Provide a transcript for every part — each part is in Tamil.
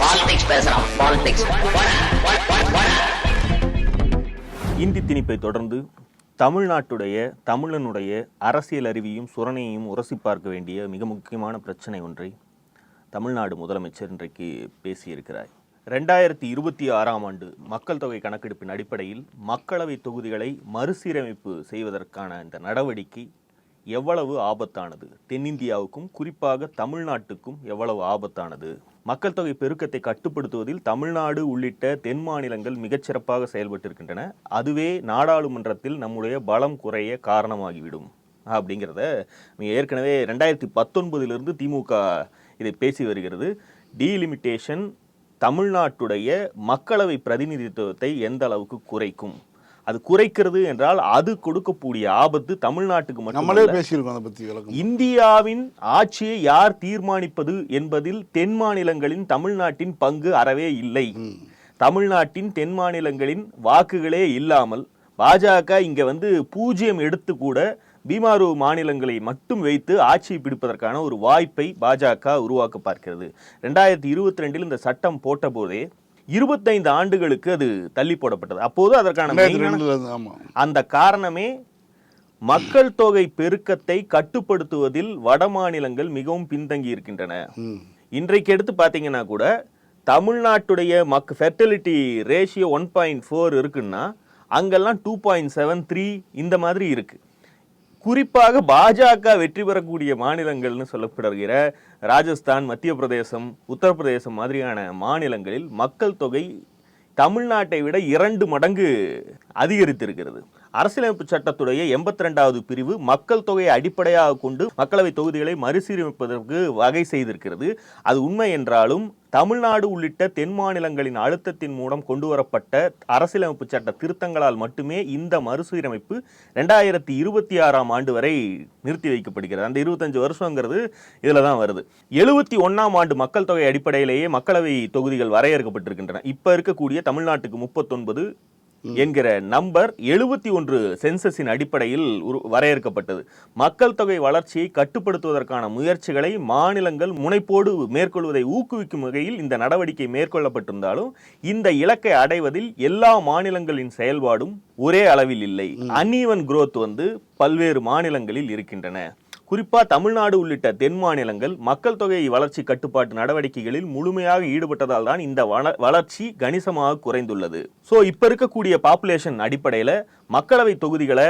பாலிடிக்ஸ் பேசுறான் பாலிடிக்ஸ் இந்தி திணிப்பை தொடர்ந்து தமிழ்நாட்டுடைய தமிழனுடைய அரசியல் அறிவியும் சுரணையையும் உரசி பார்க்க வேண்டிய மிக முக்கியமான பிரச்சனை ஒன்றை தமிழ்நாடு முதலமைச்சர் இன்றைக்கு பேசியிருக்கிறார். ரெண்டாயிரத்தி இருபத்தி ஆறாம் ஆண்டு மக்கள் தொகை கணக்கெடுப்பின் அடிப்படையில் மக்களவை தொகுதிகளை மறுசீரமைப்பு செய்வதற்கான இந்த நடவடிக்கை எவ்வளவு ஆபத்தானது? தென்னிந்தியாவுக்கும் குறிப்பாக தமிழ்நாட்டுக்கும் எவ்வளவு ஆபத்தானது? மக்கள் தொகை பெருக்கத்தை கட்டுப்படுத்துவதில் தமிழ்நாடு உள்ளிட்ட தென் மாநிலங்கள் மிகச்சிறப்பாக செயல்பட்டிருக்கின்றன. அதுவே நாடாளுமன்றத்தில் நம்முடைய பலம் குறைய காரணமாகிவிடும். அப்படிங்கிறத ஏற்கனவே ரெண்டாயிரத்தி பத்தொன்பதிலிருந்து திமுக இதை பேசி வருகிறது. டீலிமிட்டேஷன் தமிழ்நாட்டுடைய மக்களவை பிரதிநிதித்துவத்தை எந்த அளவுக்கு குறைக்கும்? அது குறைக்கிறது என்றால் அது கொடுக்கக்கூடிய ஆபத்து தமிழ்நாட்டுக்கு நம்மளே மட்டுமல்ல பேசியிருக்கோம் அதை விளக்கம். இந்தியாவின் ஆட்சியை யார் தீர்மானிப்பது என்பதில் தென் மாநிலங்களின் தமிழ்நாட்டின் பங்கு அறவே இல்லை. தமிழ்நாட்டின் தென் மாநிலங்களின் வாக்குகளே இல்லாமல் பாஜக இங்க வந்து பூஜ்ஜியம் எடுத்து கூட பீமாரு மாநிலங்களை மட்டும் வைத்து ஆட்சியை பிடிப்பதற்கான ஒரு வாய்ப்பை பாஜக உருவாக்க பார்க்கிறது. ரெண்டாயிரத்தி இருபத்தி ரெண்டில் இந்த சட்டம் போட்ட போதே இருபத்தைந்து ஆண்டுகளுக்கு அது தள்ளி போடப்பட்டது. அப்போது அதற்கான அந்த காரணமே மக்கள் தொகை பெருக்கத்தை கட்டுப்படுத்துவதில் வட மாநிலங்கள் மிகவும் பின்தங்கி இருக்கின்றன. இன்றைக்கு எடுத்து பார்த்தீங்கன்னா கூட தமிழ்நாட்டுடைய மக் fertility ratio one point four இருக்குன்னா அங்கெல்லாம் டூ பாயிண்ட் செவன் த்ரீ இந்த மாதிரி இருக்கு. குறிப்பாக பாஜக வெற்றி பெறக்கூடிய மாநிலங்கள்னு சொல்லப்படுகிற ராஜஸ்தான் மத்திய பிரதேசம் உத்தரப்பிரதேசம் மாதிரியான மாநிலங்களில் மக்கள் தொகை தமிழ்நாட்டை விட இரண்டு மடங்கு அதிகரித்திருக்கிறது. அரசியலமைப்பு சட்டத்துடைய எண்பத்தி ரெண்டாவது பிரிவு மக்கள் தொகையை அடிப்படையாக கொண்டு மக்களவை தொகுதிகளை மறுசீரமைப்பதற்கு வகை செய்திருக்கிறது. அது உண்மை என்றாலும் தமிழ்நாடு உள்ளிட்ட தென் மாநிலங்களின் அழுத்தத்தின் மூலம் கொண்டு வரப்பட்ட அரசியலமைப்பு சட்ட திருத்தங்களால் மட்டுமே இந்த மறுசீரமைப்பு ரெண்டாயிரத்தி இருபத்தி ஆறாம் ஆண்டு வரை நிறுத்தி வைக்கப்படுகிறது. அந்த இருபத்தஞ்சு வருஷங்கிறது இதில் தான் வருது. எழுபத்தி ஒன்றாம் ஆண்டு மக்கள் தொகை அடிப்படையிலேயே மக்களவை தொகுதிகள் வரையறுக்கப்பட்டிருக்கின்றன. இப்போ இருக்கக்கூடிய தமிழ்நாட்டுக்கு முப்பத்தொன்பது என்கிற நம்பர் எழுபத்தி ஒன்று சென்சஸின் அடிப்படையில் வரையறுக்கப்பட்டது. மக்கள் தொகை வளர்ச்சியை கட்டுப்படுத்துவதற்கான முயற்சிகளை மாநிலங்கள் முனைப்போடு மேற்கொள்வதை ஊக்குவிக்கும் வகையில் இந்த நடவடிக்கை மேற்கொள்ளப்பட்டிருந்தாலும் இந்த இலக்கை அடைவதில் எல்லா மாநிலங்களின் செயல்பாடும் ஒரே அளவில் இல்லை. அன்ஈவன் growth வந்து பல்வேறு மாநிலங்களில் இருக்கின்றன. குறிப்பாக தமிழ்நாடு உள்ளிட்ட தென் மாநிலங்கள் மக்கள் தொகை வளர்ச்சி கட்டுப்பாட்டு நடவடிக்கைகளில் முழுமையாக ஈடுபட்டதால் தான் இந்த வள- வளர்ச்சி கணிசமாக குறைந்துள்ளது. ஸோ இப்போ இருக்கக்கூடிய பாப்புலேஷன் அடிப்படையில் மக்களவை தொகுதிகளை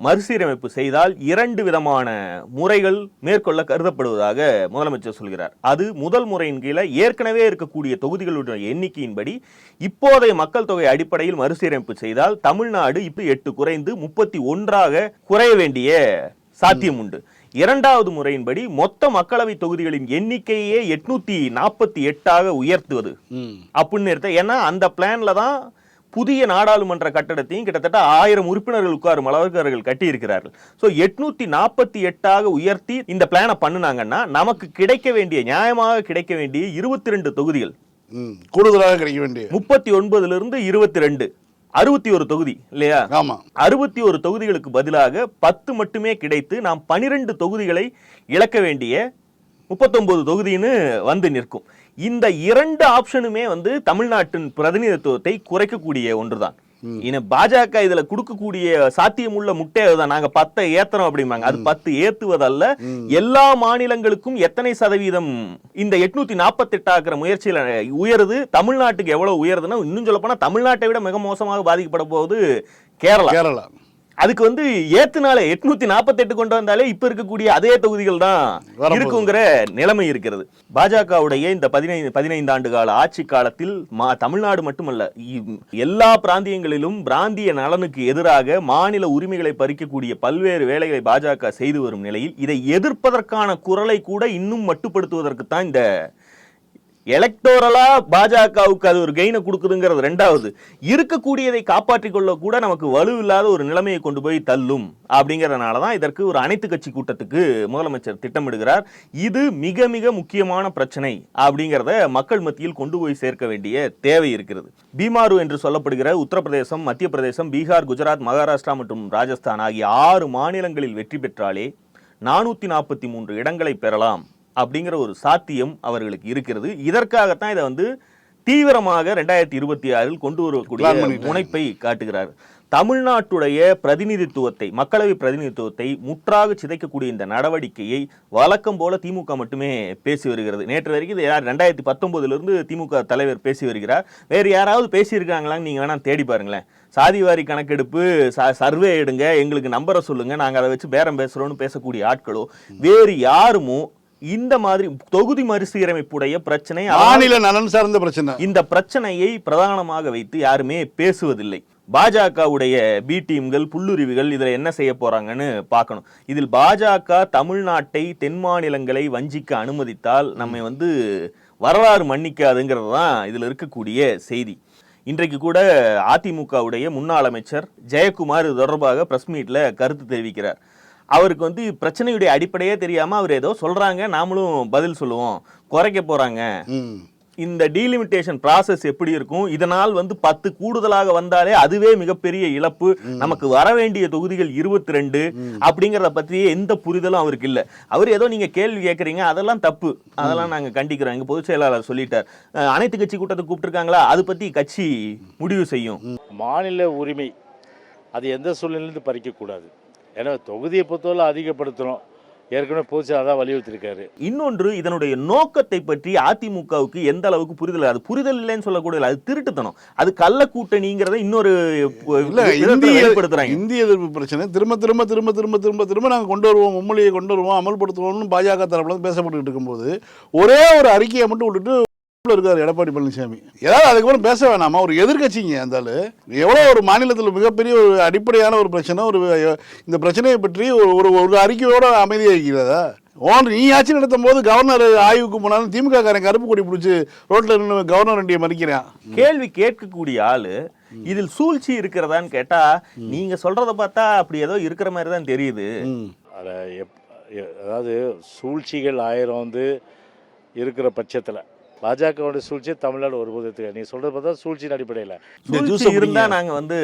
மறுசீரமைப்பு செய்தால் இரண்டு விதமான முறைகள் மேற்கொள்ள கருதப்படுவதாக முதலமைச்சர் சொல்கிறார். அது முதல் முறையின் கீழே ஏற்கனவே இருக்கக்கூடிய தொகுதிகளுடைய எண்ணிக்கையின்படி இப்போதைய மக்கள் தொகை அடிப்படையில் மறுசீரமைப்பு செய்தால் தமிழ்நாடு இப்போ எட்டு குறைந்து முப்பத்தி ஒன்றாக குறைய வேண்டிய சாத்தியம் உண்டு. இரண்டாவது முறையின்படி மொத்த மக்களவை தொகுதிகளின் எண்ணிக்கையே எட்நூத்தி நாற்பத்தி எட்டாக உயர்த்துவது. அப்படின்னு எடுத்த ஏன்னா அந்த பிளான்ல தான் புதிய நாடாளுமன்ற கட்டடத்தையும் கிட்டத்தட்ட ஆயிரம் உறுப்பினர்கள் உட்காரும் அளவுக்கு அவர்கள் கட்டி இருக்கிறார்கள் ஸோ எட்நூத்தி நாற்பத்தி எட்டாக உயர்த்தி இந்த பிளானை பண்ணுனாங்கன்னா நமக்கு கிடைக்க வேண்டிய நியாயமாக கிடைக்க வேண்டிய இருபத்தி ரெண்டு தொகுதிகள். கூடுதலாக கிடைக்க வேண்டிய. முப்பத்தி ஒன்பதுல இருந்து இருபத்தி ரெண்டு. அறுபத்தி ஒரு தொகுதி இல்லையா? ஆமா. அறுபத்தி ஒரு தொகுதிகளுக்கு பதிலாக பத்து மட்டுமே கிடைத்து நாம் பனிரெண்டு தொகுதிகளை இழக்க வேண்டிய முப்பத்தொன்பது தொகுதின்னு வந்து நிற்கும். இந்த இரண்டு ஆப்ஷனுமே வந்து தமிழ்நாட்டின் பிரதிநிதித்துவத்தை குறைக்கக்கூடிய ஒன்றுதான். இன பாஜக இதுல கொடுக்கக்கூடிய சாத்தியமுள்ள முட்டை அதுதான் நாங்க பத்தை ஏத்துறோம் அப்படிம்பாங்க. அது பத்து ஏத்துவதல்ல. எல்லா மாநிலங்களுக்கும் எத்தனை சதவீதம் இந்த எட்நூத்தி நாற்பத்தி எட்டாக்குற முயற்சியில உயருது? தமிழ்நாட்டுக்கு எவ்வளவு உயருதுன்னா இன்னும் சொல்ல போனா தமிழ்நாட்டை விட மிக மோசமாக பாதிக்கப்பட போகுது கேரளா. கேரளா. அதுக்கு வந்து ஏத்துனாலே எட்நூத்தி நாற்பத்தி எட்டு கொண்டு வந்தாலே இப்ப இருக்கக்கூடிய அதே தொகுதிகள் தான். இருக்குங்கிற நிலைமை இருக்கிறது பாஜகவுடைய இந்த பதினைந்து பதினைந்து ஆண்டு கால ஆட்சி காலத்தில் மா- தமிழ்நாடு மட்டுமல்ல எல்லா பிராந்தியங்களிலும் பிராந்திய நலனுக்கு எதிராக மாநில உரிமைகளை பறிக்கக்கூடிய பல்வேறு வேலைகளை பாஜக செய்து வரும் நிலையில் இதை எதிர்ப்பதற்கான குரலை கூட இன்னும் மட்டுப்படுத்துவதற்கு தான் இந்த எலக்டோரலா பாஜகவுக்கு அது ஒரு கெயினை கொடுக்குதுங்கிறது ரெண்டாவது. இருக்கக்கூடியதை காப்பாற்றிக் கொள்ள கூட நமக்கு வலுவில்லாத ஒரு நிலைமையை கொண்டு போய் தள்ளும் அப்படிங்கிறதுனால தான் இதற்கு ஒரு அனைத்து கட்சி கூட்டத்துக்கு முதலமைச்சர் திட்டமிடுகிறார். இது மிக மிக முக்கியமான பிரச்சனை அப்படிங்கிறத மக்கள் மத்தியில் கொண்டு போய் சேர்க்க வேண்டிய தேவை இருக்கிறது. பீமாரு என்று சொல்லப்படுகிற உத்தரப்பிரதேசம் மத்திய பிரதேசம் பீகார் குஜராத் மகாராஷ்டிரா மற்றும் ராஜஸ்தான் ஆகிய ஆறு மாநிலங்களில் வெற்றி பெற்றாலே நானூற்றி நாற்பத்தி மூன்று இடங்களை பெறலாம். அப்படிங்கிற ஒரு சாத்தியம் அவர்களுக்கு இருக்கிறது. இதற்காகத்தான் இதை வந்து தீவிரமாக ரெண்டாயிரத்தி இருபத்தி ஆறில் கொண்டு வரக்கூடிய. முனைப்பை காட்டுகிறார். தமிழ்நாட்டுடைய பிரதிநிதித்துவத்தை மக்களவை பிரதிநிதித்துவத்தை முற்றாக சிதைக்கக்கூடிய இந்த நடவடிக்கையை வழக்கம் போல திமுக மட்டுமே பேசி வருகிறது. நேற்று வரைக்கும் இது யார் ரெண்டாயிரத்தி பத்தொன்பதுல இருந்து திமுக தலைவர் பேசி வருகிறார். வேறு யாராவது பேசியிருக்காங்களான்னு நீங்க வேணா தேடி பாருங்களேன். சாதிவாரி கணக்கெடுப்பு ச- சர்வே எடுங்க எங்களுக்கு நம்பரை சொல்லுங்க நாங்க அதை வச்சு பேரம் பேசுறோம்னு பேசக்கூடிய ஆட்களோ வேறு யாருமோ இந்த மாதிரி தொகுதி மறுசீரமைப்புடைய பிரச்சனை மாநில நலன் சார்ந்த பிரச்சனை. இந்த பிரச்சனையை பிரதானமாக வைத்து யாருமே பேசுவதில்லை. பாஜகவுடைய பி டீம்கள் புல்லுருவிகள் இதில் என்ன செய்ய போறாங்கன்னு பார்க்கணும். இதில் பாஜக தமிழ்நாட்டை தென் மாநிலங்களை வஞ்சிக்க அனுமதித்தால் நம்மை வந்து வரலாறு மன்னிக்காதுங்கிறது தான் இதில் இருக்கக்கூடிய செய்தி. இன்றைக்கு கூட அதிமுகவுடைய முன்னாள் அமைச்சர் ஜெயக்குமார் இது தொடர்பாக பிரஸ் மீட்ல கருத்து தெரிவிக்கிறார். அவருக்கு வந்து பிரச்சனையுடைய அடிப்படையே தெரியாம அவர் ஏதோ சொல்றாங்க நாமளும் பதில் சொல்லுவோம் குறைக்க போறாங்க. இந்த டீலிமிட்டேஷன் process எப்படி இருக்கும்? இதனால் வந்து பத்து கூடுதலாக வந்தாலே அதுவே மிகப்பெரிய இழப்பு. நமக்கு வர வேண்டிய தொகுதிகள் இருபத்தி ரெண்டு அப்படிங்கறத பத்தி எந்த புரிதலும் அவருக்கு இல்ல. அவர் ஏதோ நீங்க கேள்வி கேக்குறீங்க அதெல்லாம் தப்பு. அதெல்லாம் நாங்க கண்டிக்கிறோம். எங்க பொதுச் செயலாளர் சொல்லிட்டார். அனைத்து கட்சி கூட்டத்தை கூப்பிட்டுருக்காங்களா? அது பத்தி கட்சி முடிவு செய்யும். மாநில உரிமை அது எந்த சூழ்நிலையிலிருந்து பறிக்கக்கூடாது. ஏன்னா தொகுதியை பொறுத்தவரை அதிகப்படுத்தணும் ஏற்கனவே பொதுச்செயலாளர் தான் வலியுறுத்திருக்காரு இன்னொன்று இதனுடைய நோக்கத்தை பற்றி அதிமுகவுக்கு எந்த அளவுக்கு புரிதல் அது புரிதல் இல்லைன்னு சொல்லக்கூடாது அது திருட்டுத்தனம். அது கள்ள கூட்டணிங்கிறத இன்னொரு இல்ல விதத்துல இந்திய வெளிப்படுத்துறாங்க இந்திய எதிர்ப்பு பிரச்சனை. திரும்ப திரும்ப திரும்ப திரும்ப திரும்ப திரும்ப நாங்கள் கொண்டு வருவோம். மும்மொழியை கொண்டு வருவோம். அமல்படுத்துவோம்னு பாஜக தரப்புல இருந்து பேசப்பட்டு இருக்கும்போது ஒரே ஒரு அறிக்கையை மட்டும் விட்டுட்டு இருக்காரு எடப்பாடி பழனிசாமி. ஏதாவது அதுக்கப்புறம் பேச வேணாமா? ஒரு எதிர்க்கட்சிங்க அந்த ஆளு எவ்வளோ ஒரு மாநிலத்தில் மிகப்பெரிய ஒரு அடிப்படையான ஒரு பிரச்சனை ஒரு இந்த பிரச்சனையை பற்றி ஒரு ஒரு அறிக்கையோட அமைதியாக இருக்கிறதா? ஓன் நீ ஆட்சி நடத்தும் போது கவர்னர் ஆய்வுக்கு போனாலும் திமுக காரன் கருப்பு கொடி பிடிச்சி ரோட்ல நின்று கவர்னர் வண்டியை மறிக்கிறான். கேள்வி கேட்கக்கூடிய ஆளு இதில் சூழ்ச்சி இருக்கிறதான்னு கேட்டா நீங்க சொல்றத பார்த்தா அப்படி ஏதோ இருக்கிற மாதிரி தான் தெரியுது. அதாவது சூழ்ச்சிகள் ஆயிரம் வந்து இருக்கிற பட்சத்தில். பாஜகவோட சூழ்ச்சியை தமிழ்நாடு ஒருபோது எடுத்துக்க நீ சொல்றது பார்த்தா சூழ்ச்சியின் அடிப்படையில். இந்த சூழ்ச்சி ஜூஸை இருந்தா குடிங்க. நாங்க வந்து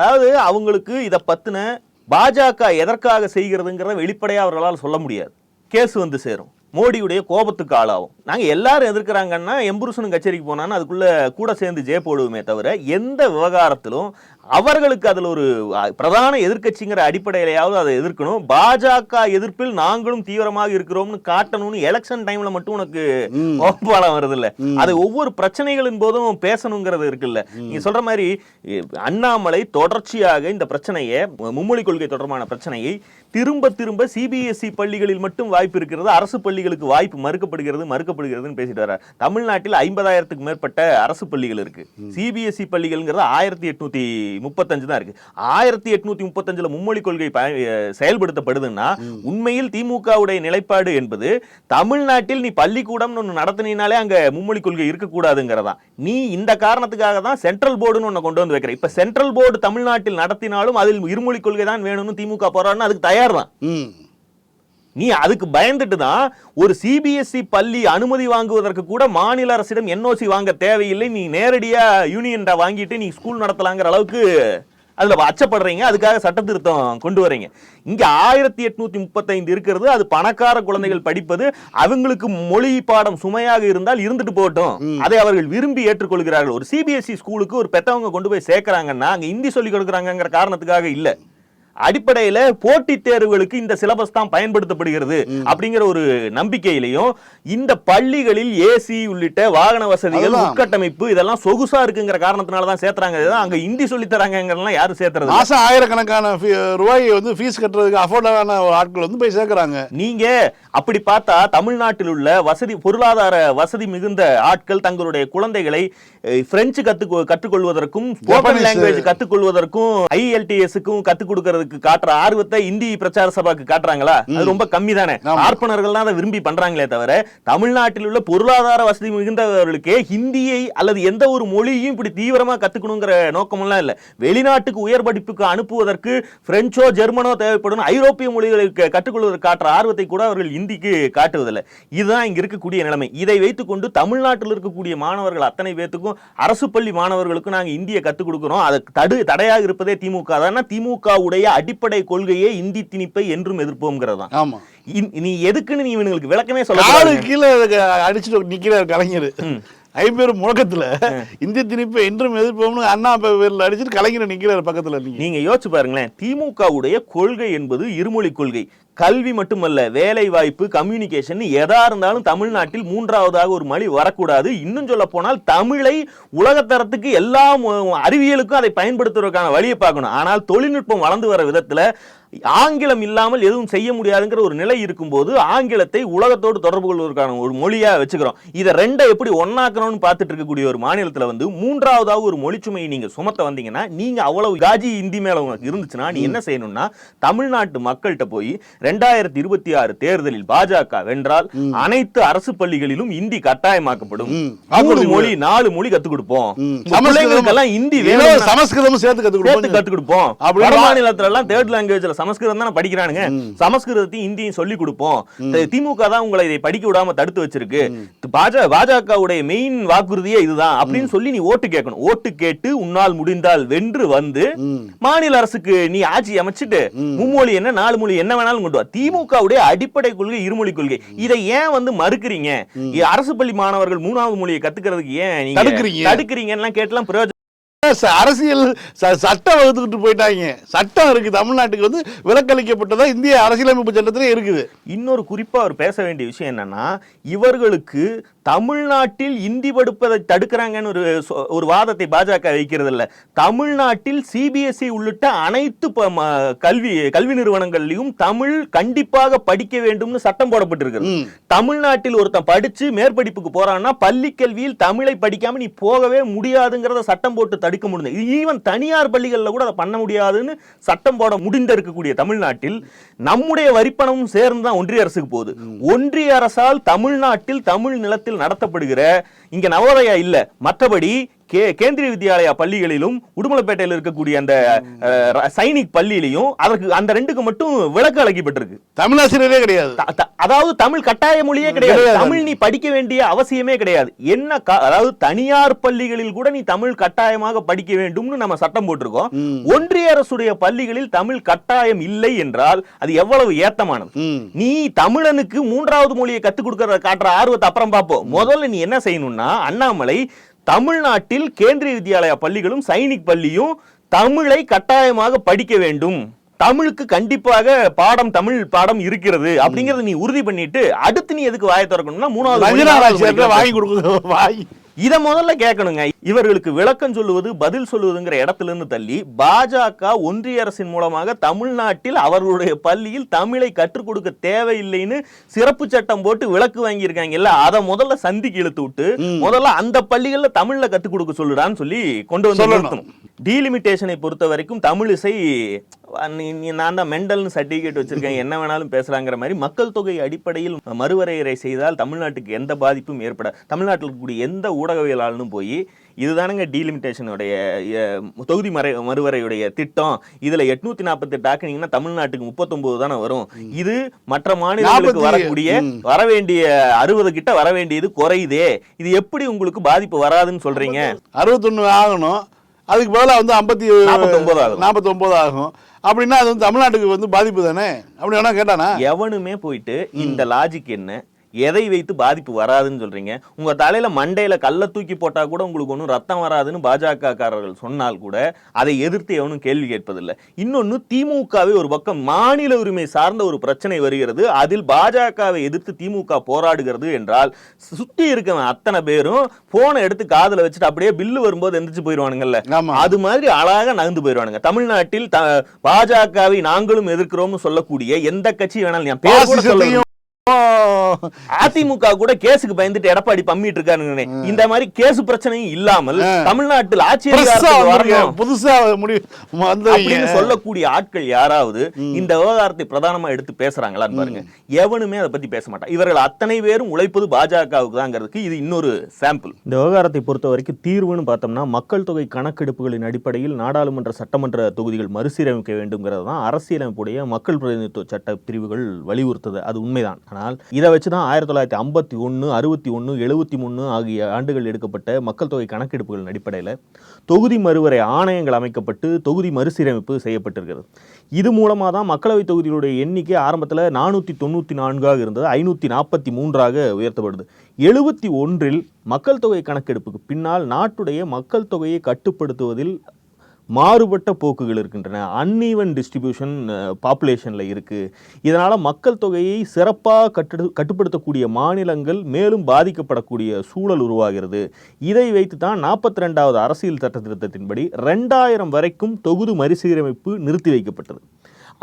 அதாவது அவங்களுக்கு இத பத்தின பாஜக எதற்காக செய்கிறதுங்கிறத வெளிப்படையா அவர்களால் சொல்ல முடியாது. கேஸ் வந்து சேரும். மோடியுடைய கோபத்துக்கு ஆளாகும். நாங்க எல்லாரும் எதிர்க்கிறாங்கன்னா எம்புருஷனும் கச்சேரிக்கு போனான்னு அதுக்குள்ள கூட சேர்ந்து ஜே போடுவோமே தவிர எந்த விவகாரத்திலும் அவர்களுக்கு அதுல ஒரு பிரதான எதிர்க்கட்சிங்கிற அடிப்படையிலையாவது அதை எதிர்க்கணும். பாஜக எதிர்ப்பில் நாங்களும் தீவிரமாக இருக்கிறோம்னு காட்டணும்னு எலெக்ஷன் டைம்ல மட்டும் உனக்கு ம். ஓப்பாளம் வருது இல்ல அது ஒவ்வொரு பிரச்சனைகளின் போதும் பேசணுங்கிறது இருக்குல்ல. நீங்க சொல்ற மாதிரி அண்ணாமலை தொடர்ச்சியாக இந்த பிரச்சனையை மும்மொழி கொள்கை தொடர்பான பிரச்சனையை திரும்ப திரும்ப சிபிஎஸ்இ பள்ளிகளில் மட்டும் வாய்ப்பு இருக்கிறது. அரசு பள்ளிகளுக்கு வாய்ப்பு மறுக்கப்படுகிறது மறுக்கப்படுகிறதுன்னு பேசிட்டு வர்றார். தமிழ்நாட்டில் ஐம்பதாயிரத்துக்கு மேற்பட்ட அரசு பள்ளிகள் இருக்கு. சிபிஎஸ்இ பள்ளிகள்ங்கிறது ஆயிரத்தி எட்நூத்தி முப்பத்தஞ்சு தான் இருக்கு. ஆயிரத்தி எட்நூத்தி முப்பத்தஞ்சுல மும்மொழி கொள்கை செயல்படுத்தப்படுதுன்னா உண்மையில் திமுகவுடைய நிலைப்பாடு என்பது தமிழ்நாட்டில் நீ பள்ளிக்கூடம்னு ஒன்று நடத்தினாலே அங்க மும்மொழி கொள்கை இருக்கக்கூடாதுங்கிறதா நீ இந்த காரணத்துக்காக தான் சென்ட்ரல் போர்டுன்னு ஒன்று கொண்டு வந்து வைக்கிற. இப்ப சென்ட்ரல் போர்டு தமிழ்நாட்டில் நடத்தினாலும் அதில் இருமொழி கொள்கை தான் வேணும்னு திமுக போராடினா அதுக்கு தயார் ம். நீ அதுக்கு பயந்துட்டு தான் ஒரு சிபிஎஸ்இ பள்ளி அனுமதி வாங்குவதற்கு கூட மாநில அரசிடம் என்ஓசி வாங்க தேவையில்லை. நீ நேரடியா யூனியன்டா வாங்கிட்டு நீ ஸ்கூல் நடத்தலாங்கிற அளவுக்கு அதுல அச்சப்படுறீங்க. அதுக்காக சட்ட திருத்தம் கொண்டு வரீங்க. இங்க ஆயிரத்தி எட்நூத்தி முப்பத்தைந்து இருக்கிறது. அது பணக்கார குழந்தைகள் படிப்பது. அவங்களுக்கு மொழி பாடம் சுமையாக இருந்தால் இருந்துட்டு போகட்டும். அதை அவர்கள் விரும்பி ஏற்றுக்கொள்கிறார்கள். ஒரு சிபிஎஸ்இ ஸ்கூலுக்கு ஒரு பெத்தவங்க கொண்டு போய் சேர்க்கறாங்கன்னா அங்க ஹிந்தி சொல்லி கொடுக்குறாங்கங்கிற காரணத்துக்காக இல்ல. அடிப்படையில போட்டித் தேர்வுகளுக்கு இந்த சிலபஸ் தான் பயன்படுத்தப்படுகிறது அப்படிங்கிற ஒரு நம்பிக்கையிலையும் இந்த பள்ளிகளில் ஏசி உள்ளிட்ட வாகன வசதிகள். உட்கட்டமைப்பு இதெல்லாம் சொகுசா இருக்குங்கிற காரணத்தினால தான் சேர்த்துறாங்க அங்க ஹிந்தி சொல்லி தராங்கிறதெல்லாம் யாரும் சேர்த்துறது. மாசம் ஆயிரக்கணக்கான ரூபாய் வந்து ஃபீஸ் கட்டுறதுக்கு அஃபோர்டான ஆட்கள் வந்து போய் சேர்க்கறாங்க நீங்க அப்படி பார்த்தா தமிழ்நாட்டில் உள்ள வசதி பொருளாதார வசதி மிகுந்த ஆட்கள் தங்களுடைய குழந்தைகளை பிரெஞ்சு கத்து கற்றுக்கொள்வதற்கும் ஸ்போக்கன். லாங்குவேஜ் கத்துக்கொள்வதற்கும் ஐஎல்டிஎஸ்க்கும் கத்துக் கொடுக்கறதுக்கு காட்டுற ஆர்வத்தை இந்தி பிரச்சார சபாக்கு காட்டுறாங்களா? அது ரொம்ப கம்மி தானே. பார்ப்பனர்கள் தான் அதை விரும்பி பண்றாங்களே தவிர தமிழ்நாட்டில் உள்ள பொருளாதார வசதி மிகுந்தவர்களுக்கே ஹிந்தியை அல்லது எந்த ஒரு மொழியையும் இப்படி தீவிரமா கத்துக்கணுங்கிற நோக்கமெல்லாம் இல்ல. வெளிநாட்டுக்கு உயர் படிப்புக்கு அனுப்புவதற்கு பிரெஞ்சோ ஜெர்மனோ தேவைப்படும் ஐரோப்பிய மொழிகளை க- கற்றுக்கொள்வதற்கு காட்டுற ஆர்வத்தை கூட அவர்கள் இந்திக்கு காட்டுவதில்லை. இதுதான் இங்க இருக்கக்கூடிய நிலைமை. இதை வைத்துக்கொண்டு தமிழ்நாட்டில் இருக்கக்கூடிய மாணவர்கள் அத்தனை பேத்துக்கும் அரசு பள்ளி மாணவர்களுக்கும் நாங்க இந்தியை கத்துக் கொடுக்கிறோம் அதுக்கு தடு தடையாக இருப்பதே திமுக தான். திமுக உடைய அடிப்படை கொள்கையே இந்தி திணிப்பை என்றும் எதிர்ப்போங்கிறது தான் ஆமா நீ எதுக்குன்னு நீ இவனுங்களுக்கு விளக்கமே சொல்ல கீழே அடிச்சுட்டு நிக்கிறார் கலைஞர். ஐம்பேர் முழக்கத்துல இந்திய திணிப்பை என்றும் எதிர்ப்போம்னு அண்ணா பேர்ல அடிச்சுட்டு கலைஞர் நிக்கிறார் பக்கத்துல நீங்க யோசிச்சு பாருங்களேன் திமுகவுடைய கொள்கை என்பது இருமொழி கொள்கை. கல்வி மட்டுமல்ல வேலை வாய்ப்பு கம்யூனிகேஷன் எதா இருந்தாலும் தமிழ்நாட்டில் மூன்றாவதாக ஒரு மொழி வரக்கூடாது. இன்னும் சொல்ல போனால் தமிழை உலகத்தரத்துக்கு எல்லா அறிவியலுக்கும் அதை பயன்படுத்துவதற்கான வழியை பார்க்கணும். ஆனால் தொழில்நுட்பம் வளர்ந்து வர விதத்தில் ஆங்கிலம் இல்லாமல் எதுவும் செய்ய முடியாதுங்கிற ஒரு நிலை இருக்கும்போது ஆங்கிலத்தை உலகத்தோடு தொடர்பு கொள்வதற்கான ஒரு மொழியா வச்சுக்கிறோம். இதை ரெண்டை எப்படி ஒன்னாக்கணும்னு பார்த்துட்டு இருக்கக்கூடிய ஒரு மாநிலத்துல வந்து மூன்றாவதாக ஒரு மொழிச்சுமையை நீங்க சுமத்த வந்தீங்கன்னா நீங்க அவ்வளவு காஜி இந்தி மேல உனக்கு இருந்துச்சுன்னா நீ என்ன செய்யணும்னா தமிழ்நாட்டு மக்கள்கிட்ட போய் ரெண்டாயிரத்தி இருபத்தி ஆறு தேர்தலில் பாஜக வென்றால் அனைத்து அரசு பள்ளிகளிலும் இந்தி கட்டாயமாக்கப்படும். மொழி நாலு மொழி கத்து கொடுப்போம். இந்தி சமஸ்கிருதமும் சேர்த்து கத்து சேர்த்து கொடுப்போம். மாநிலத்துல எல்லாம் தேர்ட் லாங்குவேஜ்ல சமஸ்கிருதம் தானே படிக்கிறானுங்க. சமஸ்கிருதத்தையும் இந்தியும் சொல்லி கொடுப்போம். திமுக தான் உங்களை இதை படிக்க விடாம தடுத்து வச்சிருக்கு. பாஜக பாஜகவுடைய மெயின் வாக்குறுதியே இதுதான். அப்படின்னு சொல்லி நீ ஓட்டு கேட்கணும். ஓட்டு கேட்டு உன்னால் முடிந்தால் வென்று வந்து மாநில அரசுக்கு நீ ஆட்சி அமைச்சிட்டு மும்மொழி என்ன நாலு மொழி என்ன வேணாலும் கொண்டு வா. திமுகவுடைய அடிப்படை கொள்கை இருமொழி கொள்கை. இதை ஏன் வந்து மறுக்கிறீங்க? அரசு பள்ளி மாணவர்கள் மூணாவது மொழியை கத்துக்கிறதுக்கு ஏன் நீங்க தடுக்கிறீங்க. தடுக்கிறீங்கன்னு கேட்டலாம் பிரயோஜனம் அரசியல் சட்டம் வகுத்துக்கிட்டு போயிட்டாங்க. சட்டம் இருக்கு. தமிழ்நாட்டுக்கு வந்து விலக்களிக்கப்பட்டதா இந்திய அரசியலமைப்பு சட்டத்திலே இருக்குது. இன்னொரு குறிப்பா அவர் பேச வேண்டிய விஷயம் என்னன்னா இவர்களுக்கு தமிழ்நாட்டில் இந்தி படிப்பதை தடுக்கிறாங்கன்னு ஒரு ஒரு வாதத்தை பாஜக வைக்கிறது இல்ல தமிழ்நாட்டில் சிபிஎஸ்இ உள்ளிட்ட அனைத்து கல்வி கல்வி நிறுவனங்கள்லயும் தமிழ் கண்டிப்பாக படிக்க வேண்டும்னு சட்டம் போடப்பட்டிருக்கிறது. ம். தமிழ்நாட்டில் ஒருத்தன் படிச்சு மேற்படிப்புக்கு போறான்னா பள்ளி கல்வியில் தமிழை படிக்காம நீ போகவே முடியாதுங்கிறத சட்டம் போட்டு தடுக்க முடியும் ஈவன் தனியார் பள்ளிகள்ல கூட அதை பண்ண முடியாதுன்னு சட்டம் போட முடிந்த இருக்கக்கூடிய தமிழ்நாட்டில் நம்முடைய வரிப்பணமும் சேர்ந்து தான் ஒன்றிய அரசுக்கு போகுது. ஒன்றிய அரசால் தமிழ்நாட்டில் தமிழ் நிலத்தில் நடத்தப்படுகிற இங்க நவோதயா இல்லை. மற்றபடி கே கேந்திரிய வித்யாலயா பள்ளிகளிலும் உடுமலைப்பேட்டையில் இருக்கக்கூடிய அந்த சைனிக் பள்ளியிலையும் அதற்கு அந்த ரெண்டுக்கு மட்டும் விளக்கு அழைக்கப்பட்டிருக்கு தமிழாசிரியரே கிடையாது. அதாவது தமிழ் கட்டாய மொழியே கிடையாது. தமிழ் நீ படிக்க வேண்டிய அவசியமே கிடையாது. என்ன அதாவது தனியார் பள்ளிகளில் கூட நீ தமிழ் கட்டாயமாக படிக்க வேண்டும்னு நம்ம சட்டம் போட்டிருக்கோம். ஒன்றிய அரசுடைய பள்ளிகளில் தமிழ் கட்டாயம் இல்லை என்றால் அது எவ்வளவு ஏத்தமானது. நீ தமிழனுக்கு மூன்றாவது மொழியை கத்துக் கொடுக்கறத காட்டுற ஆர்வத்தை அப்புறம் பார்ப்போம். முதல்ல நீ என்ன செய்யணும்னா அண்ணாமலை தமிழ்நாட்டில் கேந்திரிய வித்யாலயா பள்ளிகளும் சைனிக் பள்ளியும் தமிழை கட்டாயமாக படிக்க வேண்டும். தமிழுக்கு கண்டிப்பாக பாடம் தமிழ் பாடம் இருக்கிறது. அப்படிங்கறத நீ உறுதி பண்ணிட்டு அடுத்து நீ எதுக்கு வாயை திறக்கணும்னா மூணாவது வாங்கி கொடுக்குது வாங்கி. இத முதல்ல கேட்கணுங்க. இவர்களுக்கு விளக்கம் சொல்லுவது பதில் சொல்லுவதுங்கிற இடத்துல இருந்து தள்ளி பாஜக ஒன்றிய அரசின் மூலமாக தமிழ்நாட்டில் அவர்களுடைய பள்ளியில் தமிழை கற்றுக் கொடுக்க தேவையில்லைன்னு சிறப்பு சட்டம் போட்டு விளக்கு வாங்கியிருக்காங்கல்ல அதை முதல்ல சந்திக்கு இழுத்து விட்டு முதல்ல அந்த பள்ளிகள்ல தமிழ்ல கத்துக் கொடுக்க சொல்லுடான்னு சொல்லி கொண்டு வந்து சொல்லணும். டீலிமிட்டேஷனை பொறுத்த வரைக்கும் தமிழ் இசை நான் தான் மெண்டல்னு சர்டிபிகேட் வச்சிருக்கேன் என்ன வேணாலும் பேசலாங்கிற மாதிரி மக்கள் தொகை அடிப்படையில் மறுவரையறை செய்தால் தமிழ்நாட்டுக்கு எந்த பாதிப்பும் ஏற்பட தமிழ்நாட்டில் இருக்கக்கூடிய எந்த ஊடகவியலாளனும் போய் இதுதானுங்க டீலிமிட்டேஷனுடைய தொகுதி மறை மறுவரையுடைய திட்டம். இதுல எட்நூத்தி நாற்பத்தெட்டு ஆக்குனீங்கன்னா தமிழ்நாட்டுக்கு முப்பத்தொன்பது தானே வரும். இது மற்ற மாநிலங்களுக்கு வரக்கூடிய. வர வேண்டிய அறுபது கிட்ட வர வேண்டியது குறையுதே. இது எப்படி உங்களுக்கு பாதிப்பு வராதுன்னு சொல்றீங்க? அறுபத்தொன்னு ஆகணும். அதுக்கு பதிலாக வந்து ஐம்பத்தி 49 ஆகும். நாற்பத்தொம்போது ஆகும். அப்படின்னா அது வந்து தமிழ்நாட்டுக்கு வந்து பாதிப்பு தானே? அப்படி வேணா கேட்டானா? எவனுமே போயிட்டு இந்த லாஜிக் என்ன? எதை வைத்து பாதிப்பு வராதுன்னு சொல்றீங்க. உங்க தலையில மண்டையில கல்ல தூக்கி போட்டா கூட உங்களுக்கு ஒன்றும் ரத்தம் வராதுன்னு பாஜக காரர்கள் சொன்னால் கூட அதை எதிர்த்து எவனும் கேள்வி கேட்பதில்லை. இன்னொன்னு திமுகவே ஒரு பக்கம் மாநில உரிமை சார்ந்த ஒரு பிரச்சனை வருகிறது. அதில் பாஜகவை எதிர்த்து திமுக போராடுகிறது என்றால் சுத்தி இருக்கவன் அத்தனை பேரும் போனை எடுத்து காதுல வச்சுட்டு அப்படியே பில்லு வரும்போது எந்திரிச்சு போயிடுவானுங்கல்ல. அது மாதிரி அழகா நகர்ந்து போயிடுவானுங்க. தமிழ்நாட்டில் பாஜகவை நாங்களும் எதிர்க்கிறோம்னு சொல்லக்கூடிய எந்த கட்சி வேணாலும் என் பேர் கூட அதிமுக கூட கேஸுக்கு பயந்துட்டு எடப்பாடி பம்மிட்டு இருக்காருன்னு இந்த மாதிரி கேஸ் பிரச்சனையும் இல்லாமல். தமிழ்நாட்டில் ஆட்சி புதுசா முடிவு சொல்லக்கூடிய ஆட்கள் யாராவது இந்த விவகாரத்தை பிரதானமா எடுத்து பேசுறாங்களான்னு பாருங்க. எவனுமே அதை பத்தி பேச மாட்டான். இவர்கள் அத்தனை பேரும் உழைப்பது பாஜகவுக்கு தாங்கிறதுக்கு இது இன்னொரு சாம்பிள் இந்த விவகாரத்தை பொறுத்த வரைக்கும் தீர்வுன்னு பார்த்தோம்னா மக்கள் தொகை கணக்கெடுப்புகளின் அடிப்படையில் நாடாளுமன்ற சட்டமன்ற தொகுதிகள் மறுசீரமைக்க வேண்டும்ங்கிறது தான் அரசியலமைப்புடைய மக்கள் பிரதிநிதித்துவ சட்ட பிரிவுகள் வலியுறுத்தது. அது உண்மைதான். ஆனால் இதை வச்சு தான் ஆயிரத்தி தொள்ளாயிரத்தி ஐம்பத்தி ஒன்று அறுபத்தி ஒன்று எழுபத்தி மூணு ஆகிய ஆண்டுகள் எடுக்கப்பட்ட மக்கள் தொகை கணக்கெடுப்புகளின் அடிப்படையில் தொகுதி மறுவரை ஆணையங்கள் அமைக்கப்பட்டு தொகுதி மறுசீரமைப்பு செய்யப்பட்டிருக்கிறது. இது மூலமாக தான் மக்களவைத் தொகுதிகளுடைய எண்ணிக்கை ஆரம்பத்தில் நானூற்றி தொண்ணூற்றி நான்காக இருந்தது ஐநூற்றி நாற்பத்தி மூன்றாக உயர்த்தப்படுது. எழுபத்தி ஒன்றில் மக்கள் தொகை கணக்கெடுப்புக்கு பின்னால் நாட்டுடைய மக்கள் தொகையை கட்டுப்படுத்துவதில் மாறுபட்ட போக்குகள் இருக்கின்றன. அன்ஈவன் டிஸ்ட்ரிபியூஷன் பாப்புலேஷனில் இருக்குது இதனால் மக்கள் தொகையை சிறப்பாக கட்டு கட்டுப்படுத்தக்கூடிய மாநிலங்கள் மேலும் பாதிக்கப்படக்கூடிய சூழல் உருவாகிறது. இதை வைத்து தான் நாற்பத்தி ரெண்டாவது அரசியல் சட்ட திருத்தத்தின்படி ரெண்டாயிரம் வரைக்கும் தொகுதி மறுசீரமைப்பு நிறுத்தி வைக்கப்பட்டது.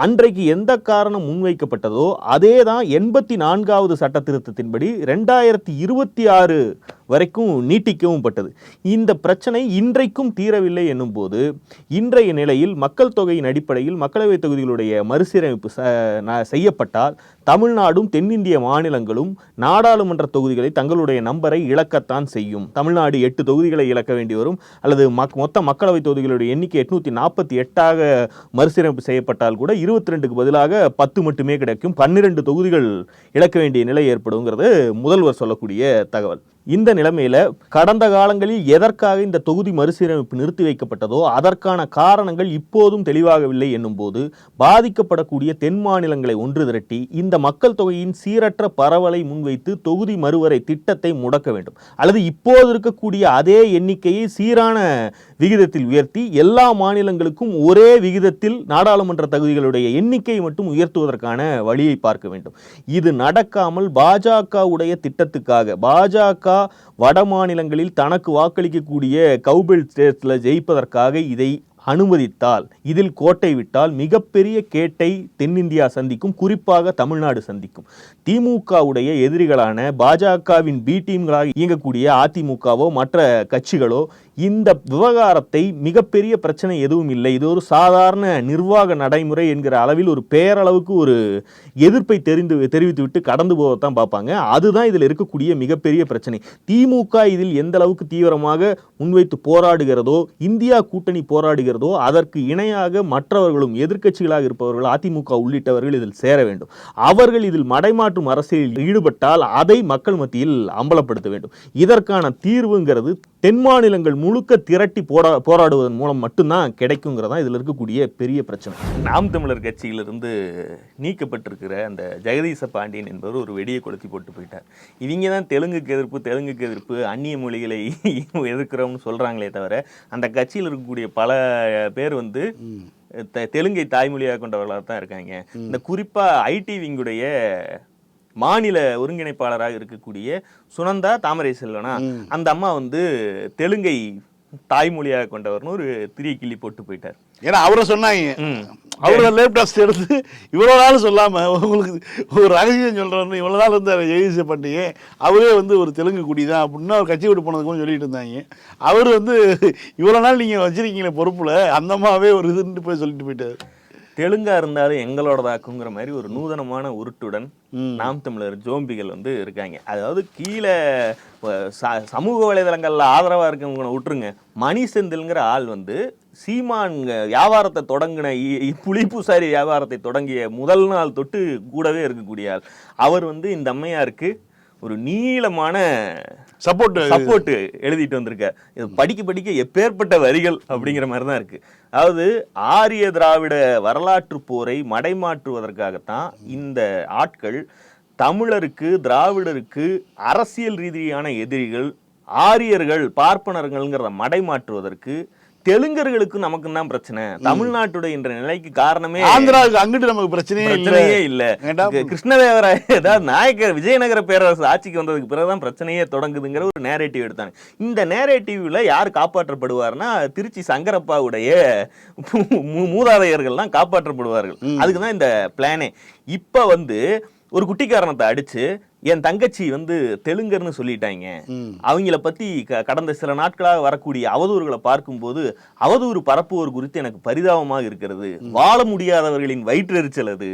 அன்றைக்கு எந்த காரணம் முன்வைக்கப்பட்டதோ அதே தான் எண்பத்தி நான்காவது சட்ட திருத்தத்தின்படி ரெண்டாயிரத்தி இருபத்தி ஆறு வரைக்கும் நீட்டிக்கவும் பட்டது. இந்த பிரச்சனை இன்றைக்கும் தீரவில்லை என்னும்போது இன்றைய நிலையில் மக்கள் தொகையின் அடிப்படையில் மக்களவைத் தொகுதிகளுடைய மறுசீரமைப்பு ச- ந- செய்யப்பட்டால் தமிழ்நாடும் தென்னிந்திய மாநிலங்களும் நாடாளுமன்ற தொகுதிகளை தங்களுடைய நம்பரை இழக்கத்தான் செய்யும். தமிழ்நாடு எட்டு தொகுதிகளை இழக்க வேண்டி வரும். அல்லது மக் மொத்த மக்களவைத் தொகுதிகளுடைய எண்ணிக்கை எட்நூற்றி நாற்பத்தி எட்டாக மறுசீரமைப்பு செய்யப்பட்டால் கூட இருபத்தி ரெண்டுக்கு பதிலாக பத்து மட்டுமே கிடைக்கும். பன்னிரண்டு தொகுதிகள் இழக்க வேண்டிய நிலை ஏற்படுங்கிறது முதல்வர் சொல்லக்கூடிய தகவல். இந்த நிலைமையில் கடந்த காலங்களில் எதற்காக இந்த தொகுதி மறுசீரமைப்பு நிறுத்தி வைக்கப்பட்டதோ அதற்கான காரணங்கள் இப்போதும் தெளிவாகவில்லை என்னும்போது பாதிக்கப்படக்கூடிய தென் மாநிலங்களை ஒன்று திரட்டி இந்த மக்கள் தொகையின் சீரற்ற பரவலை முன்வைத்து தொகுதி மறுவரை திட்டத்தை முடக்க வேண்டும். அல்லது இப்போது இருக்கக்கூடிய அதே எண்ணிக்கையை சீரான விகிதத்தில் உயர்த்தி எல்லா மாநிலங்களுக்கும் ஒரே விகிதத்தில் நாடாளுமன்ற தகுதிகளுடைய எண்ணிக்கை மட்டும் உயர்த்துவதற்கான வழியை பார்க்க வேண்டும். இது நடக்காமல் பாஜகவுடைய திட்டத்துக்காக பாஜக வட மாநிலங்களில் தனக்கு வாக்களிக்கக்கூடிய கவுபெல் ஸ்டேட்ஸில் ஜெயிப்பதற்காக இதை அனுமதித்தால் இதில் கோட்டை விட்டால் மிகப்பெரிய கேட்டை தென்னிந்தியா சந்திக்கும் குறிப்பாக தமிழ்நாடு சந்திக்கும். திமுகவுடைய எதிரிகளான பாஜகவின் பி டீம்களாக இயங்கக்கூடிய அதிமுகவோ மற்ற கட்சிகளோ இந்த விவகாரத்தை மிகப்பெரிய பிரச்சனை எதுவும் இல்லை. இது ஒரு சாதாரண நிர்வாக நடைமுறை என்கிற அளவில் ஒரு பேரளவுக்கு ஒரு எதிர்ப்பை தெரிந்து தெரிவித்துவிட்டு கடந்து போகத்தான் பார்ப்பாங்க. அதுதான் இதில் இருக்கக்கூடிய மிகப்பெரிய பிரச்சனை. திமுக இதில் எந்த அளவுக்கு தீவிரமாக முன்வைத்து போராடுகிறதோ இந்தியா கூட்டணி போராடுகிறதோ அதற்கு இணையாக மற்றவர்களும் எதிர்க்கட்சிகளாக இருப்பவர்கள் அதிமுக உள்ளிட்டவர்கள் இதில் சேர வேண்டும். அவர்கள் இதில் மடைமாற்றும் அரசியலில் ஈடுபட்டால் அதை மக்கள் மத்தியில் அம்பலப்படுத்த வேண்டும். இதற்கான தீர்வுங்கிறது தென் மாநிலங்கள் முழுக்க திரட்டி போரா போராடுவதன் மூலம் மட்டும்தான் கிடைக்குங்கிறதா இதில் இருக்கக்கூடிய பெரிய பிரச்சனை. நாம் தமிழர் கட்சியிலிருந்து நீக்கப்பட்டிருக்கிற அந்த ஜெகதீச பாண்டியன் என்பவர் ஒரு வெடியை கொளுத்தி போட்டு போயிட்டார். இவங்க தான் தெலுங்குக்கு எதிர்ப்பு தெலுங்குக்கு எதிர்ப்பு அந்நிய மொழிகளை எதிர்க்கிறோம்னு சொல்கிறாங்களே தவிர அந்த கட்சியில் இருக்கக்கூடிய பல பேர் வந்து தெலுங்கை தாய்மொழியாக கொண்டவர்களாக தான் இருக்காங்க. இந்த குறிப்பா ஐடி விங்குடைய மாநில ஒருங்கிணைப்பாளராக இருக்கக்கூடிய சுனந்தா தாமரை செல்வனா அந்த அம்மா வந்து தெலுங்கை தாய்மொழியாக கொண்டவர்னு ஒரு திரிய கிள்ளி போட்டு போயிட்டார். ஏன்னா அவரை சொன்னாங்க. அவரோட லேப் டெஸ்ட் எடுத்து இவ்வளோ நாள் சொல்லாம உங்களுக்கு ஒரு ரகசியம் சொல்றேன்னு இவ்வளோ நாள் வந்து அதை எழுதி பண்ணிங்க அவரே வந்து ஒரு தெலுங்கு குடி தான் அப்படின்னு அவர் கட்சி விட்டு போனதுக்கு சொல்லிட்டு இருந்தாங்க. அவர் வந்து இவ்வளோ நாள் நீங்கள் வச்சிருக்கீங்களே பொறுப்புல அந்தமாவே ஒரு இதுன்ட்டு போய் சொல்லிட்டு போயிட்டாரு. தெலுங்கா இருந்தாலும் எங்களோடதாக்குங்கிற மாதிரி ஒரு நூதனமான உருட்டுடன் நாம் தமிழர் ஜோம்பிகள் வந்து இருக்காங்க. அதாவது கீழே சமூக வலைதளங்கள்ல ஆதரவா இருக்கவங்க விட்டுருங்க மணி செந்தில்ங்கிற ஆள் வந்து சீமான் வியாபாரத்தை தொடங்கின புலிப்பூசாரி வியாபாரத்தை தொடங்கிய முதல் நாள் தொட்டு கூடவே இருக்கக்கூடிய ஆள். அவர் வந்து இந்த அம்மையாருக்கு ஒரு நீளமான சப்போர்ட் சப்போர்ட் எழுதிட்டு வந்திருக்கார் இது படிக்க படிக்க எப்பேற்பட்ட வரிகள் அப்படிங்கிற மாதிரி தான் இருக்கு. அதாவது ஆரிய திராவிட வரலாற்று போரை மடைமாற்றுவதற்காகத்தான் இந்த ஆட்கள் தமிழருக்கு திராவிடருக்கு அரசியல் ரீதியான எதிரிகள் ஆரியர்கள் பார்ப்பனர்கள்ங்கிறத மடைமாற்றுவதற்கு தெலுங்கர்களுக்கு நமக்கு தான் பிரச்சனை. தமிழ்நாட்டுடைய என்ற நிலைக்கு காரணமே ஆந்திராவுக்கு அங்கிட்டு நமக்கு பிரச்சனையே பிரச்சனையே இல்ல. கிருஷ்ணதேவராய ஏதாவது நாயக்கர் விஜயநகர பேரரசு ஆட்சிக்கு வந்ததுக்கு பிறகுதான் பிரச்சனையே தொடங்குதுங்கிற ஒரு நேரேட்டிவ் எடுத்தாங்க. இந்த நேரேட்டிவ்ல யார் காப்பாற்றப்படுவார்னா திருச்சி சங்கரப்பாவுடைய மூதாதையர்கள்லாம் காப்பாற்றப்படுவார்கள். அதுக்கு தான் இந்த பிளானே இப்ப வந்து ஒரு குட்டிக்காரணத்தை அடிச்சு என் தங்கச்சி வந்து தெலுங்கர்னு சொல்லிட்டாங்க அவங்கள பத்தி கடந்த சில நாட்களாக வரக்கூடிய அவதூறுகளை பார்க்கும்போது அவதூறு பரப்புவோர் குறித்து எனக்கு பரிதாபமாக இருக்கிறது. வாழ முடியாதவர்களின் வயிற்றெரிச்சல் அது.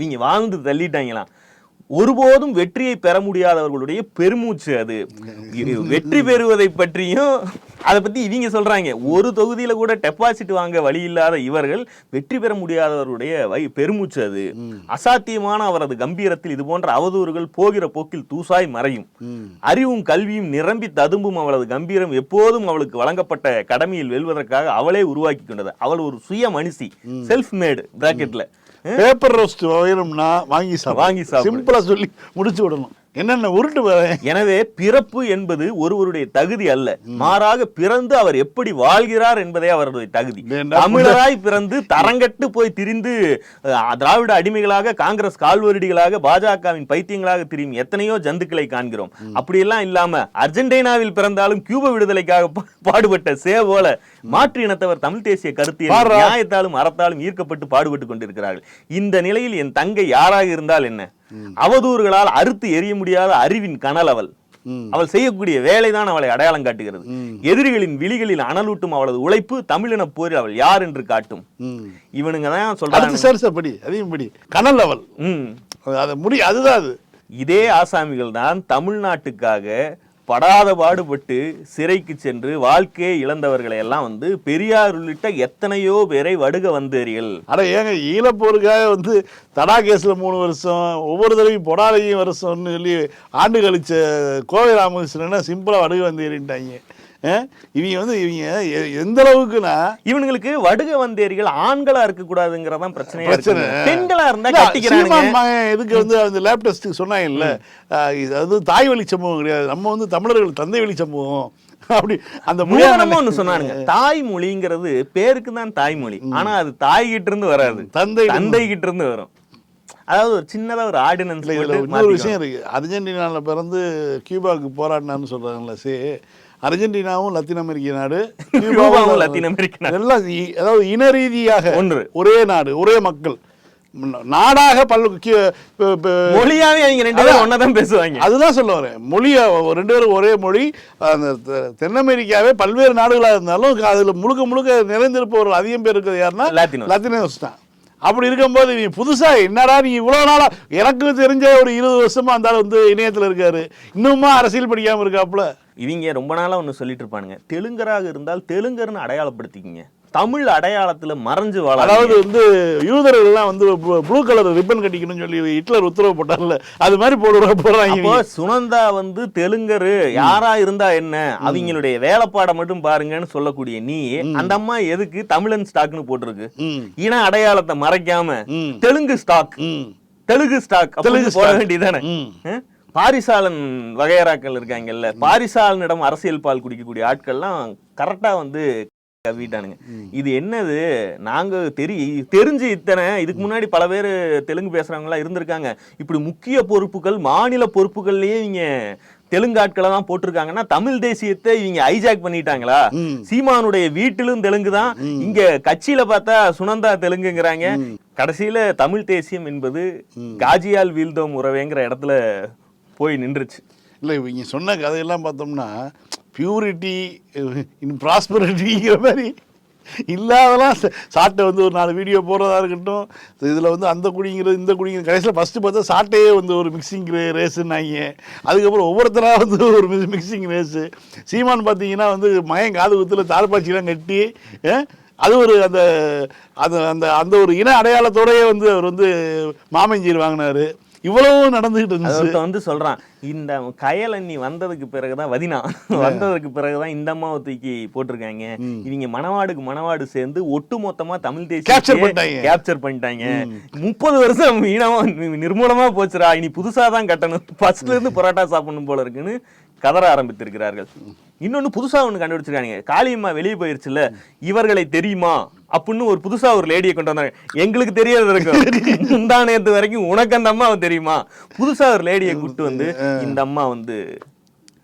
இவங்க வாழ்ந்து தள்ளிட்டாங்களாம். ஒருபோதும் வெற்றியை பெற முடியாதவர்களுடைய பெருமூச்சு அது. வெற்றி பெறுவதை பற்றியும் அதை பத்தி இவங்க சொல்றாங்க. ஒரு தொகுதியில கூட டெபாசிட் வாங்க வழி இல்லாத இவர்கள் வெற்றி பெற முடியாதவருடைய வை பெருமூச்சு அது. அசாத்தியமான அவரது கம்பீரத்தில் இது போன்ற அவதூறுகள் போகிற போக்கில் தூசாய் மறையும். அறிவும் கல்வியும் நிரம்பி ததும்பும் அவளது கம்பீரம் எப்போதும் அவளுக்கு வழங்கப்பட்ட கடமையில் வெல்வதற்காக அவளே உருவாக்கி கொண்டது. அவள் ஒரு சுய மனுஷி. செல்ஃப் மேடு பிராக்கெட்ல பேப்பர் ரோஸ்ட் வேணும்னா வாங்கி சாப்பிடு வாங்கி சாப்பிடு. சிம்பிளா சொல்லி முடிச்சு விடணும் என்னென்ன உருட்டு எனவே பிறப்பு என்பது ஒருவருடைய தகுதி அல்ல. மாறாக பிறந்து அவர் எப்படி வாழ்கிறார் என்பதே அவருடைய தகுதி. தமிழராய் பிறந்து தரங்கட்டு போய் திரிந்து திராவிட அடிமைகளாக காங்கிரஸ் கால்வருடிகளாக பாஜகவின் பைத்தியங்களாக திரியும் எத்தனையோ ஜந்துக்களை காண்கிறோம். அப்படியெல்லாம் இல்லாம அர்ஜென்டினாவில் பிறந்தாலும் கியூபா விடுதலைக்காக பாடுபட்ட சேவோல மாற்று இனத்தவர் தமிழ் தேசிய கருத்தியல். நியாயத்தாலும் அறத்தாலும் ஈர்க்கப்பட்டு பாடுபட்டு கொண்டிருக்கிறார்கள். இந்த நிலையில் என் தங்கை யாராக இருந்தால் என்ன? அவதூறுகளால் அறுத்து எறிய முடியாத அறிவின் கனல் அவள். அவள் செய்யக்கூடிய வேலைதான் அவளை அடையாளம் காட்டுகிறது. எதிரிகளின் விழிகளில் அனலூட்டும் அவளது உழைப்பு தமிழின போரில் அவள் யார் என்று காட்டும். இவனுங்க தான் சொல்றாங்க. சார் சார் படி அதையும் படி. கனல் ம். அதை முடி அதுதான் அது. இதே ஆசாமிகள் தான் தமிழ்நாட்டுக்காக படாத பாடுபட்டு சிறைக்கு சென்று வாழ்க்கையை இழந்தவர்களை எல்லாம் வந்து பெரியார் உள்ளிட்ட எத்தனையோ பேரை வடுக வந்தீர்கள் ஆனால் ஏங்க ஈழப்போருக்காக வந்து தடா கேஸில் மூணு வருஷம் ஒவ்வொரு தடவையும் பொடாலையும் வருஷம்னு சொல்லி ஆண்டு கழிச்ச கோவை ராமகிருஷ்ணன்னா சிம்பிளாக வடுக வந்து இவங்க வந்து இவங்க எந்த அளவுக்குன்னா இவனுங்களுக்கு வடுக வந்தேரிகள் ஆண்களா இருக்க கூடாதுங்கிறதான் பிரச்சனையா பிரச்சனை. இருக்கு பெண்களா இருந்தா மகன் இதுக்கு வந்து அந்த லேப் டெஸ்ட்டுக்கு சொன்னாங்கல்ல அது தாய் வழி சம்பவம் கிடையாது. நம்ம வந்து தமிழர்கள் தந்தை வழி சம்பவம். அப்படி அந்த மூலமா மொழியான ஒண்ணு சொன்னானுங்க. தாய்மொழிங்கிறது பேருக்கு தான் தாய்மொழி. ஆனா அது தாய் கிட்ட இருந்து வராது தந்தை தந்தை கிட்ட இருந்து வரும். அதாவது ஒரு சின்னதா ஒரு ஆர்டினன்ஸ் இன்னொரு விஷயம் இருக்கு. அர்ஜென்டினால பிறந்து கியூபாவுக்கு போராடினான்னு சொல்றாங்கல்ல சே. அர்ஜென்டினாவும் லத்தீன் அமெரிக்க நாடு கியூபாவும் லத்தீன் அமெரிக்க நாடு. எல்லாம் அதாவது இன ரீதியாக ஒன்று. ஒரே நாடு ஒரே மக்கள் நாடாக பல்லு மொழியாவே அவங்க ரெண்டு பேரும் ஒன்னதான் பேசுவாங்க அதுதான் சொல்ல வரேன் மொழியா ரெண்டு பேரும் ஒரே மொழி அந்த தென் அமெரிக்காவே பல்வேறு நாடுகளாக இருந்தாலும் அதுல முழுக்க முழுக்க நிறைந்திருப்பவர்கள் அதிகம் பேர் இருக்கிறது யாருன்னா. லத்தினோஸ் தான் அப்படி இருக்கும்போது நீ புதுசாக என்னடா நீ இவ்வளோ நாளாக எனக்கு தெரிஞ்ச ஒரு இருபது வருஷமாக அந்த வந்து இணையத்தில் இருக்காரு. இன்னுமா அரசியல் படிக்காமல் இருக்காப்புல? இவங்க ரொம்ப நாளாக ஒன்று சொல்லிட்டு இருப்பானுங்க. தெலுங்கராக இருந்தால் தெலுங்கர்னு அடையாளப்படுத்திக்கிங்க. தமிழ் அடையாளத்துல மறைஞ்சு வாழ அதாவது வந்து யூதர்கள் எல்லாம் வந்து ப்ளூ கலர் ரிப்பன் கட்டிக்கணும்னு சொல்லி ஹிட்லர் உத்தரவு போட்டார்ல அது மாதிரி போடுற இவங்க. சுனந்தா வந்து தெலுங்கரு யாரா இருந்தா என்ன அவங்களுடைய வேலைப்பாடை மட்டும் பாருங்கன்னு சொல்லக்கூடிய நீ அந்த அம்மா எதுக்கு தமிழன் ஸ்டாக்னு போட்டிருக்கு. இன அடையாளத்தை மறைக்காம. தெலுங்கு ஸ்டாக். தெலுங்கு ஸ்டாக் தெலுங்கு போட. வேண்டியதானே. பாரிசாலன் வகையறாக்கள் இருக்காங்கல்ல பாரிசாலனிடம் அரசியல் பால் குடிக்கக்கூடிய ஆட்கள்லாம் கரெக்டா வந்து கவிட்டானுங்க இது என்னது? நாங்க தெரி தெரிஞ்சு இத்தனை இதுக்கு முன்னாடி பல பேர் தெலுங்கு பேசுறவங்க இருந்திருக்காங்க. இப்படி முக்கிய பொறுப்புகள் மாநில பொறுப்புகள்லயே இவங்க தெலுங்கு ஆட்களை தான் போட்டிருக்காங்கன்னா தமிழ் தேசியத்தை இவங்க ஐஜாக் பண்ணிட்டாங்களா. சீமானுடைய வீட்டிலும் தெலுங்கு தான். இங்க கட்சியில பார்த்தா சுனந்தா தெலுங்குங்கிறாங்க. கடைசியில தமிழ் தேசியம் என்பது காஜியால் வீழ்ந்தோம் உறவேங்கிற இடத்துல போய் நின்றுச்சு. இல்லை இவங்க சொன்ன கதையெல்லாம் பார்த்தோம்னா பியூரிட்டி இன் ப்ராஸ்பரிட்டிங்கிற மாதிரி இல்லாதெல்லாம் சாட்டை வந்து ஒரு நாலு வீடியோ போடுறதா இருக்கட்டும். இதில் வந்து அந்த குடிங்கிறது இந்த குடிங்கிறது கடைசியில் ஃபஸ்ட்டு பார்த்தா சாட்டையே வந்து ஒரு மிக்சிங் ரேஸுன்னாங்க அதுக்கப்புறம் ஒவ்வொருத்தராக வந்து ஒரு மிக்சிங் ரேஸு சீமான் பார்த்தீங்கன்னா வந்து மயம் காது குத்தில் தாழ்பாச்சிலாம் கட்டி அது ஒரு அந்த அது அந்த அந்த ஒரு இன அடையாளத்தோடையே வந்து அவர் வந்து மாமஞ்சீர் வாங்கினாரு. இவ்வளவும் நடந்துகிட்டு இருந்துச்சு. வந்து சொல்றான் இந்த கயலண்ணி வந்ததுக்கு பிறகுதான் வதினா. வந்ததுக்கு பிறகுதான் இந்த அம்மாவை தூக்கி போட்டிருக்காங்க. இவங்க மணவாடுக்கு மணவாடு சேர்ந்து ஒட்டு மொத்தமா தமிழ் தேசிய. கேப்சர் பண்ணிட்டாங்க. முப்பது வருஷம் மீனமா நிர்மூலமா போச்சுடா. இனி புதுசா தான் கட்டணும் ஃபர்ஸ்ட்ல இருந்து பரோட்டா சாப்பிடணும் போல இருக்குன்னு கதற ஆரம்பித்திருக்கிறார்கள். இன்னொன்னு புதுசா ஒண்ணு கண்டுபிடிச்சிருக்காங்க காளியம்மா வெளியே போயிருச்சுல்ல. இவர்களை தெரியுமா? அப்படின்னு ஒரு புதுசா ஒரு லேடியை கொண்டு வந்தாங்க. எங்களுக்கு தெரியாது இருக்கும் முந்தா நேத்து வரைக்கும் உனக்கு அந்த அம்மாவை தெரியுமா? புதுசா ஒரு லேடியை கூப்பிட்டு வந்து இந்த அம்மா வந்து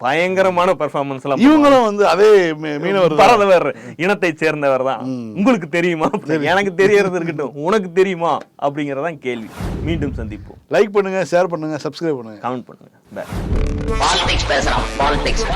பயங்கரமான பெர்ஃபார்மன்ஸ் எல்லாம் இவங்களும் வந்து அதே மீனவர் தான். பரதவர் இனத்தை சேர்ந்தவர் தான். உங்களுக்கு தெரியுமா? எனக்கு தெரியறது இருக்கட்டும். உனக்கு தெரியுமா? அப்படிங்கறதான் கேள்வி. மீண்டும் சந்திப்போம். லைக் பண்ணுங்க ஷேர் பண்ணுங்க சப்ஸ்கிரைப் பண்ணுங்க. கமெண்ட் பண்ணுங்க. பாலிடிக்ஸ் பேசுறான் பாலிடிக்ஸ்